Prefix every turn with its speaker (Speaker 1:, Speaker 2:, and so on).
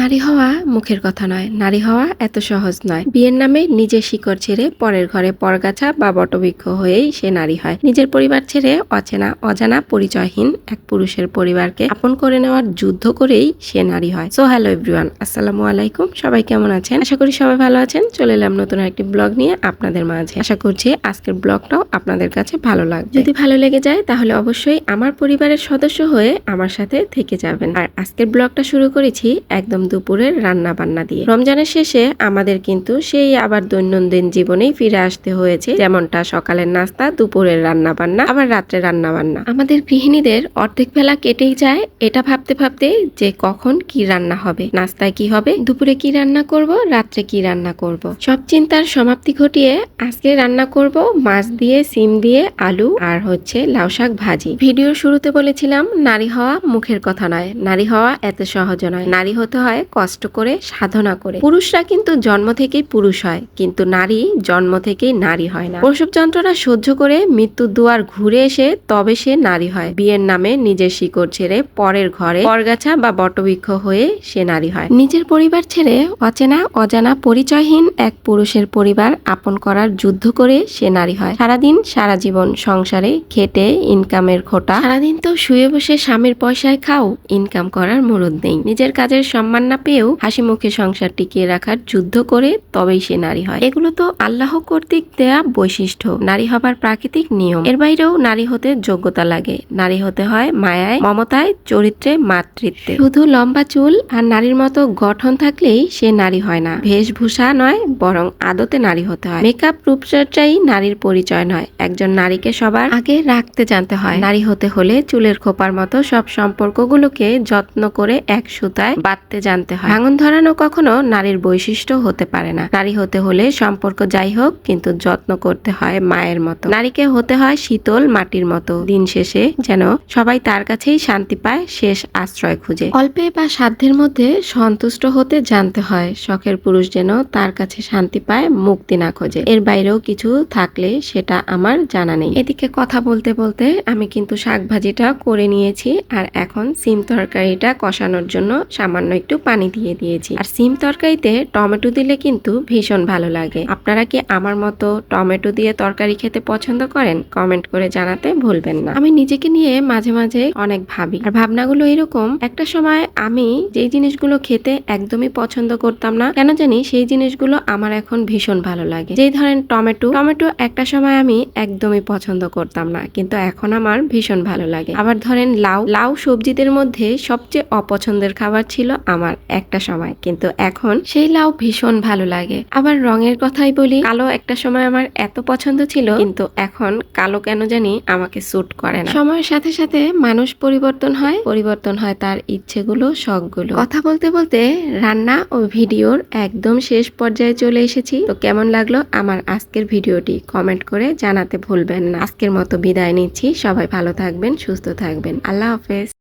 Speaker 1: নারী হওয়া মুখের কথা নয়, নারী হওয়া এত সহজ নয়। বিয়ের নামে নিজের শিকড় ছেড়ে পরের ঘরে পরগাছা বা বটবৃক্ষ হয়েই সে নারী হয়। নিজের পরিবার ছেড়ে অচেনা, অজানা, পরিচয়হীন এক পুরুষের পরিবারকে আপন করে নেওয়ার যুদ্ধ করেই সে নারী হয়। সো হ্যালো এভরিওয়ান আসসালামু আলাইকুম। সবাই কেমন আছেন? আশা করি সবাই ভালো আছেন। চলে এলাম নতুন একটি ব্লগ নিয়ে আপনাদের মাঝে। আশা করছি আজকের ব্লগটাও আপনাদের কাছে ভালো লাগবে। যদি ভালো লেগে যায়, তাহলে অবশ্যই আমার পরিবারের সদস্য হয়ে আমার সাথে থেকে যাবেন। আর আজকের ব্লগটা শুরু করেছি একদম দুপুরের রান্না বান্না দিয়ে। রমজানের শেষে আমাদের কিন্তু সেই আবার দৈনন্দিন জীবনেই ফিরে আসতে হয়েছে, যেমনটা সকালের নাস্তা, দুপুরের রান্না বান্না আবার রাত্রে রান্না বান্না আমাদের গৃহিণীদের অর্ধেক বেলা কেটেই যায়, এটা ভাবতে ভাবতে যে কখন কি রান্না হবে, নাস্তায় কি হবে, দুপুরে কি রান্না করব, রাত্রে কি রান্না করব। সব চিন্তার সমাপ্তি ঘটিয়ে আজকে রান্না করব মাছ দিয়ে, সিম দিয়ে, আলু আর হচ্ছে লাউ শাক ভাজি। ভিডিওর শুরুতে বলেছিলাম, নারী হওয়া মুখের কথা নয়। নারী হওয়া এত সহজ নয়। নারী হতে হয় কষ্ট করে, সাধনা করে। পুরুষরা কিন্তু জন্ম থেকেই পুরুষ হয়, কিন্তু নারী জন্ম থেকেই নারী হয় না। প্রসব যন্ত্রণা সহ্য করে মৃত্যুর দুয়ার ঘুরে এসে তবে সে নারী হয়। বিয়ের নামে নিজের শিকড় ছেড়ে পরের ঘরে পরগাছা বা বটবৃক্ষ হয়ে সে নারী হয়। নিজের পরিবার ছেড়ে অচেনা, অজানা, পরিচয়হীন এক পুরুষের পরিবার আপন করার যুদ্ধ করে সে নারী হয়। সারাদিন সারা জীবন সংসারে খেটে ইনকামের খোটা। সারাদিন তো শুয়ে বসে স্বামীর পয়সায় খাও, ইনকাম করার মুরদ নেই। নিজের কাজের সম্মান না পেয়েও হাসি মুখে সংসার টিকিয়ে রাখার যুদ্ধ করে তবেই সে নারী হয়। এগুলো তো আল্লাহ কর্তৃক দেয়া বৈশিষ্ট্য। নারী হবার প্রাকৃতিক নিয়ম। এর বাইরেও নারী হতে যোগ্যতা লাগে। নারী হতে হয় মায়ায়, মমতায়, চরিত্রে, মাতৃত্বে। শুধু লম্বা চুল আর নারীর মতো গঠন থাকলেই সে নারী হয় না। বেশভূষা নয়, বরং আদতে নারী হতে হয়। মেকআপ, রূপচর্চাই নারীর পরিচয় নয়। একজন নারীকে সবার আগে রাখতে জানতে হয়। নারী হতে হলে চুলের খোপার মতো সব সম্পর্কগুলোকে যত্ন করে এক সুতায় বাঁধতে জানতে হয়। ভাঙন ধরানো কখনো নারীর বৈশিষ্ট্য হতে পারে না। নারী হতে হলে সম্পর্ক যাই হোক, কিন্তু যত্ন করতে হয় মায়ের মতো। নারীকে হতে হয় শীতল মাটির মতো। দিন শেষে যেন সবাই তার কাছেই শান্তি পায়, শেষ আশ্রয় খুঁজে। অল্পে বা সাধ্যের মধ্যে সন্তুষ্ট হতে জানতে হয়, শখের পুরুষ যেন তার কাছে শান্তি পায়, মুক্তি না খোঁজে। এর বাইরেও কিছু থাকলে সেটা আমার জানা নেই। এদিকে কথা বলতে বলতে আমি কিন্তু শাক ভাজিটা করে নিয়েছি, আর এখন সিম তরকারিটা কষানোর জন্য সামান্য একটু পানি দিয়ে দিয়েছি। আর সিম তরকারিতে টমেটো দিলে কিন্তু ভীষণ ভালো লাগে। আপনারা কি আমার মতো টমেটো দিয়ে তরকারি খেতে পছন্দ করেন? কমেন্ট করে জানাতে ভুলবেন না। আমি নিজেকে নিয়ে মাঝে মাঝে অনেক ভাবি। আর ভাবনাগুলো এরকম, একটা সময় আমি যেই জিনিসগুলো খেতে একদমই পছন্দ করতাম না, কেন জানি সেই জিনিসগুলো আমার এখন ভীষণ ভালো লাগে। যেই ধরেন টমেটো টমেটো একটা সময় আমি একদমই পছন্দ করতাম না, কিন্তু এখন আমার ভীষণ ভালো লাগে। আবার ধরেন লাউ লাউ সবজিদের মধ্যে সবচেয়ে অপছন্দের খাবার ছিল আমার একটা সময়। কিন্তু এখন সেই লাউ ভীষণ ভালো লাগে। আবার রঙের কথাই বলি, কালো একটা সময় আমার এত পছন্দ ছিল, কিন্তু এখন কালো কেন জানি আমাকে স্যুট করে না। সময়ের সাথে সাথে মানুষ পরিবর্তন হয় পরিবর্তন হয় তার ইচ্ছেগুলো, শখগুলো। কথা বলতে বলতে রান্না ও ভিডিওর একদম শেষ পর্যায়ে চলে এসেছি। তো কেমন লাগল আমার আজকের ভিডিওটি কমেন্ট করে জানাতে ভুলবেন না। আজকের মতো বিদায় নিচ্ছি। সবাই ভালো থাকবেন, সুস্থ থাকবেন। আল্লাহ হাফেজ।